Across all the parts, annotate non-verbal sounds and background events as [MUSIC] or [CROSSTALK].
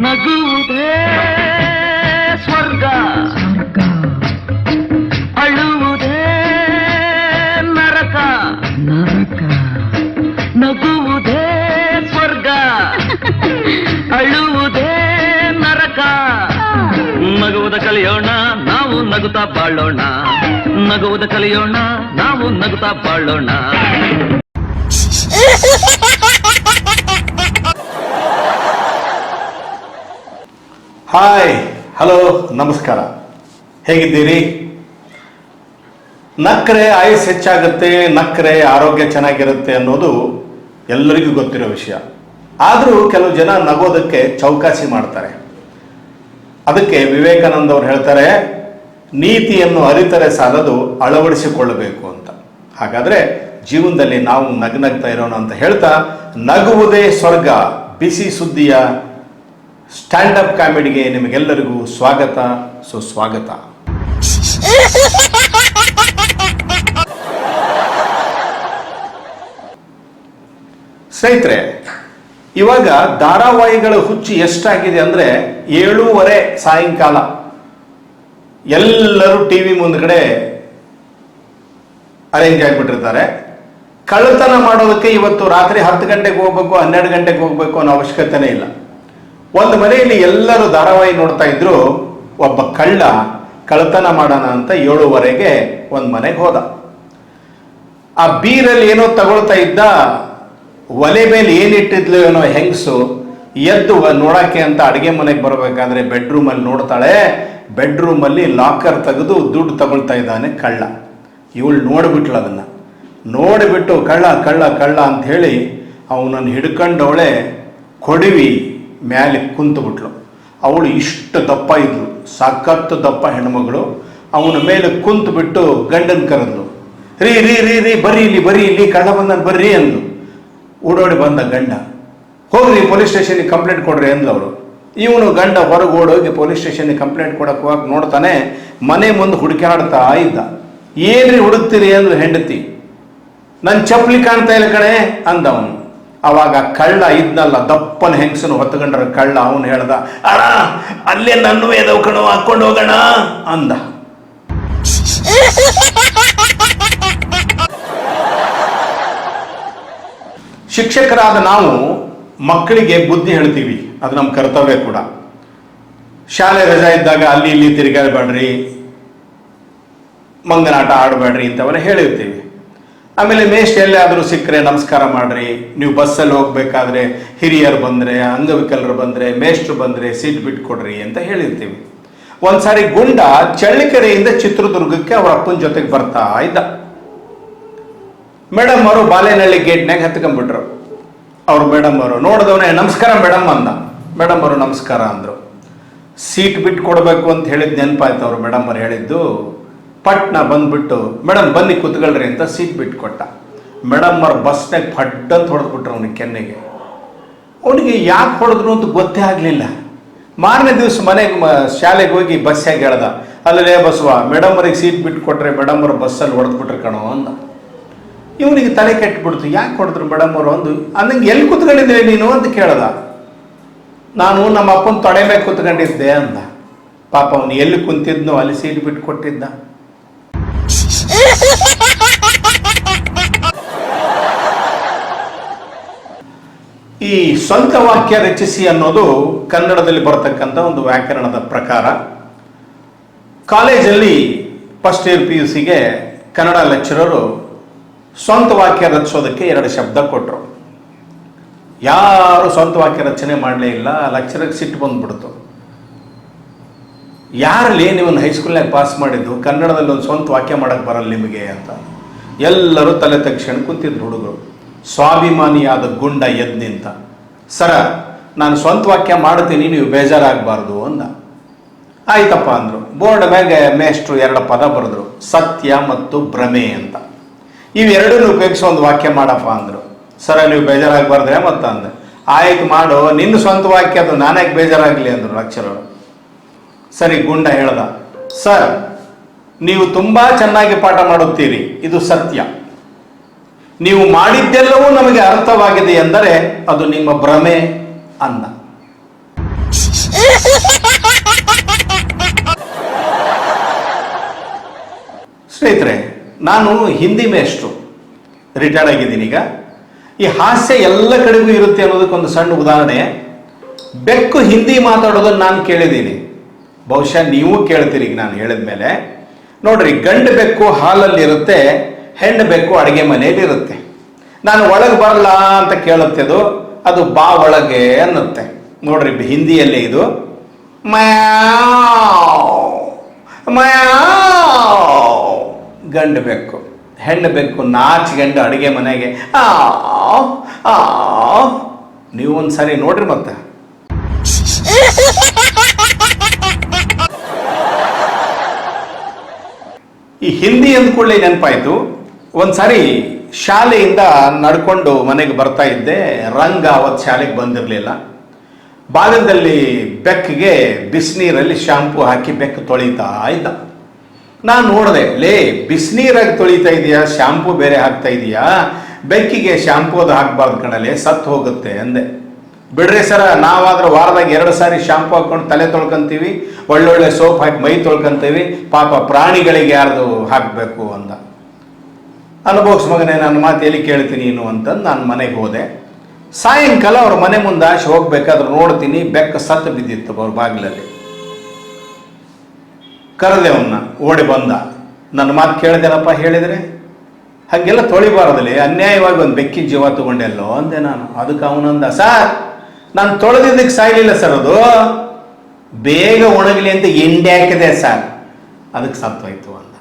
ನಗುವುದೇ ಸ್ವರ್ಗ. ಸ್ವರ್ಗ. ಅಳುವುದೇ ನರಕ. ನರಕ. ನಗುವುದೇ ಸ್ವರ್ಗ. [LAUGHS] ಅಳುವುದೇ ನರಕ. ನಗುವುದ ಕಲಿಯೋಣ ನಾವು ನಗುತ್ತಾ ಬಾಳೋಣ. ನಗುವುದ ಕಲಿಯೋಣ ನಾವು ನಗುತ್ತಾ ಬಾಳೋಣ. [LAUGHS] ಹಾಯ್ ಹಲೋ ನಮಸ್ಕಾರ. ಹೇಗಿದ್ದೀರಿ? ನಕ್ಕರೆ ಆಯುಸ್ ಹೆಚ್ಚಾಗುತ್ತೆ ನಕ್ಕರೆ ಆರೋಗ್ಯ ಚೆನ್ನಾಗಿರುತ್ತೆ ಅನ್ನೋದು ಎಲ್ಲರಿಗೂ ಗೊತ್ತಿರೋ ವಿಷಯ. ಆದರೂ ಕೆಲವು ಜನ ನಗೋದಕ್ಕೆ ಚೌಕಾಸಿ ಮಾಡ್ತಾರೆ. ಅದಕ್ಕೆ ವಿವೇಕಾನಂದ ಅವರು ಹೇಳ್ತಾರೆ, ನೀತಿಯನ್ನು ಅರಿತರೆ ಸಾಲದು ಅಳವಡಿಸಿಕೊಳ್ಳಬೇಕು ಅಂತ. ಹಾಗಾದರೆ ಜೀವನದಲ್ಲಿ ನಾವು ನಗ್ನಗ್ತಾ ಇರೋಣ ಅಂತ ಹೇಳ್ತಾ, ನಗುವುದೇ ಸ್ವರ್ಗ, ಬಿಸಿ ಸುದ್ದಿಯ ಸ್ಟ್ಯಾಂಡ್ ಅಪ್ ಕಾಮಿಡಿಗೆ ನಿಮಗೆಲ್ಲರಿಗೂ ಸ್ವಾಗತ. ಸುಸ್ವಾಗತ ಸ್ನೇಹಿತರೆ, ಇವಾಗ ಧಾರಾವಾಹಿಗಳ ಹುಚ್ಚು ಎಷ್ಟಾಗಿದೆ ಅಂದ್ರೆ ಏಳೂವರೆ ಸಾಯಂಕಾಲ. ಎಲ್ಲರೂ ಟಿ ವಿ ಮುಂದ್ಗಡೆ ಅರೇಂಜ್ ಆಗಿಬಿಟ್ಟಿರ್ತಾರೆ. ಕಳ್ಳತನ ಮಾಡೋದಕ್ಕೆ ಇವತ್ತು ರಾತ್ರಿ ಹತ್ತು ಗಂಟೆಗೆ ಹೋಗ್ಬೇಕು, ಹನ್ನೆರಡು ಗಂಟೆಗೆ ಹೋಗ್ಬೇಕು ಅನ್ನೋ ಅವಶ್ಯಕತೆನೇ ಇಲ್ಲ. ಒಂದು ಮನೆಯಲ್ಲಿ ಎಲ್ಲರೂ ಧಾರಾವಾಹಿ ನೋಡ್ತಾ ಇದ್ರು, ಒಬ್ಬ ಕಳ್ಳ ಕಳ್ಳತನ ಮಾಡೋಣ ಅಂತ ಏಳುವರೆಗೆ ಒಂದು ಮನೆಗೆ ಹೋದ. ಆ ಬೀರಲ್ಲಿ ಏನೋ ತಗೊಳ್ತಾ ಇದ್ದ, ಒಲೆ ಮೇಲೆ ಏನಿಟ್ಟಿದ್ಲು ಏನೋ ಹೆಂಗಸು, ಎದ್ದು ನೋಡಕ್ಕೆ ಅಂತ ಅಡುಗೆ ಮನೆಗೆ ಬರಬೇಕಾದ್ರೆ ಬೆಡ್ರೂಮಲ್ಲಿ ನೋಡ್ತಾಳೆ, ಬೆಡ್ರೂಮಲ್ಲಿ ಲಾಕರ್ ತೆಗೆದು ದುಡ್ಡು ತಗೊಳ್ತಾ ಇದ್ದಾನೆ ಕಳ್ಳ. ಇವಳು ನೋಡ್ಬಿಟ್ಲು ಅದನ್ನ. ನೋಡಿಬಿಟ್ಟು ಕಳ್ಳ ಕಳ್ಳ ಕಳ್ಳ ಅಂತ ಹೇಳಿ ಅವನನ್ನು ಹಿಡ್ಕೊಂಡವಳೆ, ಕೊಡವಿ ಮ್ಯಾಲೆ ಕುಂತುಬಿಟ್ಲು ಅವಳು ಇಷ್ಟು ದಪ್ಪ ಇದ್ಲು ಸಖತ್ತು ದಪ್ಪ ಹೆಣ್ಮಗಳು. ಅವನ ಮೇಲೆ ಕುಂತು ಬಿಟ್ಟು ಗಂಡನ್ ಕರೆದ್ಲು. ರೀ ರೀ ರೀ ರೀ, ಬರ್ರಿ ಇಲ್ಲಿ ಬರೀ ಇಲ್ಲಿ ಕಳ್ಳ ಬಂದನ್ ಬರ್ರಿ ಅಂದ್ಲು. ಓಡೋಡಿ ಬಂದ ಗಂಡ. ಹೋಗ್ರಿ, ಪೊಲೀಸ್ ಸ್ಟೇಷನ್ಗೆ ಕಂಪ್ಲೇಂಟ್ ಕೊಡ್ರಿ ಅಂದ್ಲು ಅವರು. ಇವನು ಗಂಡ ಹೊರಗೆ ಓಡೋಗಿ ಪೊಲೀಸ್ ಸ್ಟೇಷನ್ಗೆ ಕಂಪ್ಲೇಂಟ್ ಕೊಡಕ್ಕೆ ಹೋಗಿ ನೋಡ್ತಾನೆ, ಮನೆ ಮುಂದೆ ಹುಡುಕಾಡ್ತಾ ಇದ್ದ. ಏನ್ರಿ ಹುಡುಕ್ತೀರಿ ಅಂದ್ಲು ಹೆಂಡತಿ. ನನ್ನ ಚಪ್ಪಲಿ ಕಾಣ್ತಾ ಇಲ್ಲ ಕಣೆ, ಅಂದ ಅವನು. ಅವಾಗ ಕಳ್ಳ ಇದ್ನಲ್ಲ, ದಪ್ಪನ ಹೆಂಗಸನು ಹೊತ್ತುಕೊಂಡ್ರ ಕಳ್ಳ ಅವನು ಹೇಳ್ದ, ಅಣ್ಣ, ಅಲ್ಲೇ ನನ್ನ ವೇದವ್ ಕಣು ಹಾಕೊಂಡು ಹೋಗೋಣ ಅಂದ. ಶಿಕ್ಷಕರಾದ ನಾವು ಮಕ್ಕಳಿಗೆ ಬುದ್ಧಿ ಹೇಳ್ತೀವಿ, ಅದು ನಮ್ಮ ಕರ್ತವ್ಯ ಕೂಡ. ಶಾಲೆ ರಜಾ ಇದ್ದಾಗ ಅಲ್ಲಿ ಇಲ್ಲಿ ತಿರುಗಾಡಬೇಡ್ರಿ, ಮಂಗನಾಟ ಆಡಬೇಡ್ರಿ ಇಂಥವನ್ನ ಹೇಳಿರ್ತೀವಿ. ಆಮೇಲೆ ಮೇಷ್ಟ್ ಎಲ್ಲಾದರೂ ಸಿಕ್ಕರೆ ನಮಸ್ಕಾರ ಮಾಡ್ರಿ. ನೀವು ಬಸ್ಸಲ್ಲಿ ಹೋಗ್ಬೇಕಾದ್ರೆ ಹಿರಿಯರು ಬಂದರೆ, ಅಂಗವಿಕಲರು ಬಂದರೆ, ಮೇಷ್ಟ್ರು ಬಂದರೆ ಸೀಟ್ ಬಿಟ್ಕೊಡ್ರಿ ಅಂತ ಹೇಳಿರ್ತೀವಿ. ಒಂದ್ಸಾರಿ ಗುಂಡ ಚಳ್ಳಕೆರೆಯಿಂದ ಚಿತ್ರದುರ್ಗಕ್ಕೆ ಅವರ ಅಪ್ಪನ ಜೊತೆಗೆ ಬರ್ತಾ ಇದ್ದ. ಮೇಡಮ್ ಅವರು ಬಾಲೆನಹಳ್ಳಿ ಗೇಟ್ನಾಗ ಹತ್ಕೊಂಡ್ಬಿಟ್ರು. ಅವ್ರು ಮೇಡಮ್ ಅವರು, ನೋಡಿದವನೇ, ನಮಸ್ಕಾರ ಮೇಡಮ್ ಅಂದ. ಮೇಡಮ್ ಅವರು ನಮಸ್ಕಾರ ಅಂದರು. ಸೀಟ್ ಬಿಟ್ಟು ಕೊಡಬೇಕು ಅಂತ ಹೇಳಿದ ನೆನಪಾಯ್ತು ಅವರು ಮೇಡಮ್ ಅವ್ರು ಹೇಳಿದ್ದು. ಪಟ್ನ ಬಂದ್ಬಿಟ್ಟು, ಮೇಡಮ್, ಬನ್ನಿ ಕೂತ್ಕೊಳ್ರಿ ಅಂತ ಸೀಟ್ ಬಿಟ್ಟು ಕೊಟ್ಟ. ಮೇಡಮ್ ಅವ್ರ ಬಸ್ನಾಗ ಫಡ್ ಅಂತ ಹೊಡೆದ್ಬಿಟ್ರು ಅವನಿಗೆ ಕೆನ್ನೆಗೆ. ಅವನಿಗೆ ಯಾಕೆ ಹೊಡೆದ್ರು ಅಂತ ಗೊತ್ತೇ ಆಗಲಿಲ್ಲ. ಮಾರನೇ ದಿವಸ ಮನೆಗೆ ಶಾಲೆಗೆ ಹೋಗಿ ಬಸ್ಸಾಗಿ ಹೇಳ್ದ. ಅಲ್ಲೇ ಬಸವ, ಮೇಡಮ್ ಅವ್ರಿಗೆ ಸೀಟ್ ಬಿಟ್ಟು ಕೊಟ್ರೆ ಮೇಡಮ್ ಅವ್ರ ಬಸ್ಸಲ್ಲಿ ಹೊಡೆದ್ಬಿಟ್ರು ಕಣೋ ಅಂದ. ಇವನಿಗೆ ತಲೆ ಕೆಟ್ಬಿಡ್ತು. ಯಾಕೆ ಹೊಡೆದ್ರು ಮೇಡಮ್ ಅವರು? ಅಂದು, ಅಂದಂಗೆ ಎಲ್ಲಿ ಕೂತ್ಕೊಂಡಿದ್ದೆ ನೀನು? ಅಂತ ಕೇಳ್ದ. ನಾನು ನಮ್ಮ ಅಪ್ಪನ ತೊಡೆ ಮೇಲೆ ಕೂತ್ಕೊಂಡಿದ್ದೆ ಅಂದ. ಪಾಪ ಅವನು ಎಲ್ಲಿ ಕುಂತಿದ್ನೋ ಅಲ್ಲಿ ಸೀಟ್ ಬಿಟ್ಟು ಕೊಟ್ಟಿದ್ದ. ಈ ಸ್ವಂತ ವಾಕ್ಯ ರಚಿಸಿ ಅನ್ನೋದು ಕನ್ನಡದಲ್ಲಿ ಬರತಕ್ಕಂಥ ಒಂದು ವ್ಯಾಕರಣದ ಪ್ರಕಾರ. ಕಾಲೇಜಲ್ಲಿ ಫಸ್ಟ್ ಇಯರ್ ಪಿ ಯು ಸಿಗೆ ಕನ್ನಡ ಲೆಕ್ಚರರು ಸ್ವಂತ ವಾಕ್ಯ ರಚಿಸೋದಕ್ಕೆ ಎರಡು ಶಬ್ದ ಕೊಟ್ಟರು ಯಾರು ಸ್ವಂತ ವಾಕ್ಯ ರಚನೆ ಮಾಡಲೇ ಇಲ್ಲ ಲೆಕ್ಚರಿಗೆ ಸಿಟ್ಟು ಬಂದ್ಬಿಡ್ತು. ಯಾರಲ್ಲಿ ನೀವು ಹೈಸ್ಕೂಲ್ನಾಗ ಪಾಸ್ ಮಾಡಿದ್ದು, ಕನ್ನಡದಲ್ಲಿ ಒಂದು ಸ್ವಂತ ವಾಕ್ಯ ಮಾಡೋಕ್ಕೆ ಬರಲ್ಲ ನಿಮಗೆ ಅಂತ. ಎಲ್ಲರೂ ತಲೆ ತಕ್ಷಣ ಕುಂತಿದ್ರು ಹುಡುಗರು. ಸ್ವಾಭಿಮಾನಿಯಾದ ಗುಂಡ ಎದ್ ನಿಂತ ಸರ, ನಾನು ಸ್ವಂತ ವಾಕ್ಯ ಮಾಡ್ತೀನಿ ನೀವು ಬೇಜಾರಾಗಬಾರ್ದು ಅಂದ. ಆಯ್ತಪ್ಪ ಅಂದರು. ಬೋರ್ಡ್ ಮ್ಯಾಗೆ ಮೇಷ್ಟ್ರು ಎರಡು ಪದ ಬರೆದ್ರು. ಸತ್ಯ ಮತ್ತು ಭ್ರಮೆ ಅಂತ. ಇವೆರಡನ್ನು ಉಪಯೋಗಿಸೋ ಒಂದು ವಾಕ್ಯ ಮಾಡಪ್ಪ ಅಂದರು. ಸರ, ನೀವು ಬೇಜಾರಾಗಬಾರ್ದ್ರೆ ಮತ್ತ ಅಂದೆ. ಆಯ್ತು ಮಾಡು, ನಿನ್ನ ಸ್ವಂತ ವಾಕ್ಯ ಅದು ನಾನ್ಯಾಕೆ ಬೇಜಾರಾಗಲಿ ಅಂದರು ಅಕ್ಷರರು. ಸರಿ, ಗುಂಡ ಹೇಳ್ದ. ಸರ್, ನೀವು ತುಂಬಾ ಚೆನ್ನಾಗಿ ಪಾಠ ಮಾಡುತ್ತೀರಿ. ಇದು ಸತ್ಯ. ನೀವು ಮಾಡಿದ್ದೆಲ್ಲವೂ ನಮಗೆ ಅರ್ಥವಾಗಿದೆ ಎಂದರೆ ಅದು ನಿಮ್ಮ ಭ್ರಮೆ ಅಂದ. ಸ್ನೇಹಿತರೆ, ನಾನು ಹಿಂದಿ ಮೇಷ್ಟ್ರು. ರಿಟೈರ್ಡ್ ಆಗಿದ್ದೀನಿ ಈಗ. ಈ ಹಾಸ್ಯ ಎಲ್ಲ ಕಡೆಗೂ ಇರುತ್ತೆ ಅನ್ನೋದಕ್ಕೊಂದು ಸಣ್ಣ ಉದಾಹರಣೆ. ಬೆಕ್ಕು ಹಿಂದಿ ಮಾತಾಡೋದನ್ನು ನಾನು ಕೇಳಿದ್ದೀನಿ. ಬಹುಶಃ ನೀವು ಕೇಳ್ತೀರಿ ನಾನು ಹೇಳಿದ ಮೇಲೆ. ನೋಡ್ರಿ, ಗಂಡು ಬೆಕ್ಕು ಹಾಲಲ್ಲಿ ಇರುತ್ತೆ ಹೆಣ್ಣು ಬೆಕ್ಕು ಅಡುಗೆ ಮನೆಯಲ್ಲಿ ಇರುತ್ತೆ. ನಾನು ಒಳಗೆ ಬರಲ್ಲ ಅಂತ ಕೇಳುತ್ತೆ ಅದು ಅದು ಬಾ ಒಳಗೆ ಅನ್ನುತ್ತೆ. ನೋಡ್ರಿ ಹಿಂದಿಯಲ್ಲಿ ಇದು ಗಂಡು ಬೆಕ್ಕು ಹೆಣ್ಣು ಬೆಕ್ಕು ಗಂಡು ಅಡುಗೆ ಮನೆಗೆ ಆ ನೀವು ಒಂದು ಸಾರಿ ನೋಡ್ರಿ ಮತ್ತೆ. ಈ ಹಿಂದಿ ಅಂದ್ಕೊಳ್ಳಿ ನೆನಪಾಯ್ತು. ಒಂದ್ಸಾರಿ ಶಾಲೆಯಿಂದ ನಡ್ಕೊಂಡು ಮನೆಗೆ ಬರ್ತಾ ಇದ್ದೆ. ರಂಗ ಅವತ್ತು ಶಾಲೆಗೆ ಬಂದಿರಲಿಲ್ಲ. ಬಾಲ್ಯದಲ್ಲಿ ಬೆಕ್ಕಿಗೆ ಬಿಸಿನೀರಲ್ಲಿ ಶಾಂಪು ಹಾಕಿ ಬೆಕ್ಕು ತೊಳಿತಾ ಇದ್ದ. ನಾನು ನೋಡಿದೆ, ಲೇ, ಬಿಸಿನೀರಾಗಿ ತೊಳಿತಾ ಇದೆಯಾ? ಶಾಂಪು ಬೇರೆ ಹಾಕ್ತಾ ಇದೆಯಾ? ಬೆಕ್ಕಿಗೆ ಶಾಂಪು ಅದು ಹಾಕ್ಬಾರ್ದು ಕಣಲೆ, ಸತ್ತು ಹೋಗುತ್ತೆ ಅಂದೆ. ಬಿಡ್ರಿ ಸರ, ನಾವಾದ್ರೆ ವಾರದಾಗ ಎರಡು ಸಾರಿ ಶಾಂಪು ಹಾಕೊಂಡು ತಲೆ ತೊಳ್ಕೊಂತೀವಿ, ಒಳ್ಳೊಳ್ಳೆ ಸೋಪ್ ಹಾಕಿ ಮೈ ತೊಳ್ಕೊಂತೀವಿ, ಪಾಪ ಪ್ರಾಣಿಗಳಿಗೆ ಯಾರ್ದು ಹಾಕಬೇಕು ಅಂದ. ಅನುಭವಿಸ್ ಮಗನೇ, ನನ್ನ ಮಾತು ಎಲ್ಲಿ ಕೇಳ್ತೀನಿ ನೀನು ಅಂತಂದು ನಾನು ಮನೆಗೆ ಹೋದೆ. ಸಾಯಂಕಾಲ ಅವ್ರ ಮನೆ ಮುಂದೆ ಆಶೆ ಹೋಗ್ಬೇಕಾದ್ರೆ ನೋಡ್ತೀನಿ, ಬೆಕ್ಕ ಸತ್ತು ಬಿದ್ದಿತ್ತು ಅವ್ರ ಬಾಗಿಲಲ್ಲಿ. ಕರೆದೆ ಅವನ್ನ ಓಡಿ ಬಂದ. ನನ್ನ ಮಾತು ಕೇಳಿದೆನಪ್ಪ ಹೇಳಿದರೆ? ಹಾಗೆಲ್ಲ ತೊಳಿಬಾರದಲ್ಲಿ ಅನ್ಯಾಯವಾಗಿ ಒಂದು ಬೆಕ್ಕಿನ ಜೀವ ತಗೊಂಡೆಲ್ಲೋ ಅಂದೆ ನಾನು. ಅದಕ್ಕೆ ಅವನಂದ, ಸರ್, ನಾನು ತೊಳೆದಿದ್ದಕ್ಕೆ ಸಾಯ್ಲಿಲ್ಲ ಸರ್ ಅದು. ಬೇಗ ಒಣಗಲಿ ಅಂತ ಎಂಡೆ ಹಾಕಿದೆ ಸರ್. ಅದಕ್ಕೆ ಸತ್ತೋಯ್ತು ಅಂದ.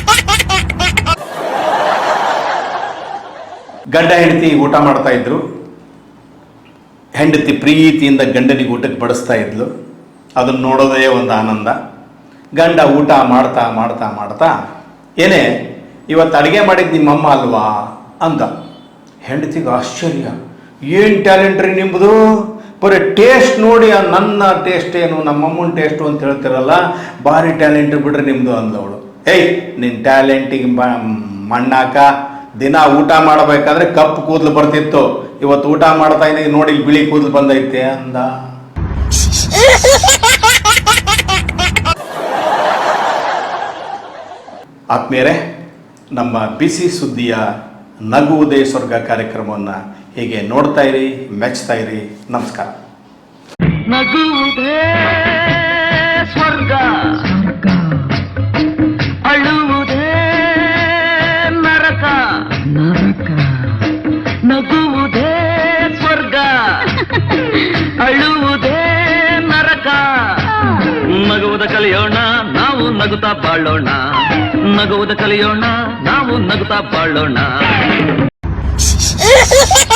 [LAUGHS] ಗಂಡ ಹೆಂಡತಿ ಊಟ ಮಾಡ್ತಾ ಇದ್ರು. ಹೆಂಡತಿ ಪ್ರೀತಿಯಿಂದ ಗಂಡನಿಗೆ ಊಟಕ್ಕೆ ಬಡಿಸ್ತಾ ಇದ್ಲು. ಅದನ್ನು ನೋಡೋದೇ ಒಂದು ಆನಂದ. ಗಂಡ ಊಟ ಮಾಡ್ತಾ ಮಾಡ್ತಾ ಮಾಡ್ತಾ, ಏನೇ, ಇವತ್ತು ಅಡುಗೆ ಮಾಡಿದ್ದು ನಿಮ್ಮಮ್ಮ ಅಲ್ವಾ? ಅಂದ. ಹೆಂಡತಿಗೆ ಆಶ್ಚರ್ಯ. ಏನು ಟ್ಯಾಲೆಂಟ್ ರೀ ನಿಮ್ಮದು ಬರೀ ಟೇಸ್ಟ್ ನೋಡಿ ನನ್ನ ಟೇಸ್ಟ್ ಏನು ನಮ್ಮಮ್ಮನ ಟೇಸ್ಟು ಅಂತ ಹೇಳ್ತಿರಲ್ಲ, ಭಾರಿ ಟ್ಯಾಲೆಂಟ್ ಬಿಡ್ರಿ ನಿಮ್ಮದು ಅಂದವಳು ಏಯ್ ನಿನ್ನ ಟ್ಯಾಲೆಂಟಿಗೆ ಮಣ್ಣಾಕ ದಿನ ಊಟ ಮಾಡಬೇಕಾದ್ರೆ ಕಪ್ಪು ಕೂದಲು ಬರ್ತಿತ್ತು. ಇವತ್ತು ಊಟ ಮಾಡ್ತಾ ಇದ್ದೀನಿ ನೋಡಿ ಬಿಳಿ ಕೂದಲು ಬಂದೈತೆ ಅಂದ. ಆತ್ಮೀಯರೇ, ನಮ್ಮ ಬಿಸಿ ಸುದ್ದಿಯ ನಗುವುದೇ ಸ್ವರ್ಗ ಕಾರ್ಯಕ್ರಮವನ್ನು ಹೀಗೆ ನೋಡ್ತಾ ಇರಿ, ಮೆಚ್ತಾ ಇರಿ, ನಮಸ್ಕಾರ. ಕಲಿಯೋಣ ನಾವು ನಗುತ್ತಾ ಬಾಳೋಣ. ನಗುವುದ ಕಲಿಯೋಣ ನಾವು ನಗುತ್ತಾ ಬಾಳೋಣ. [LAUGHS]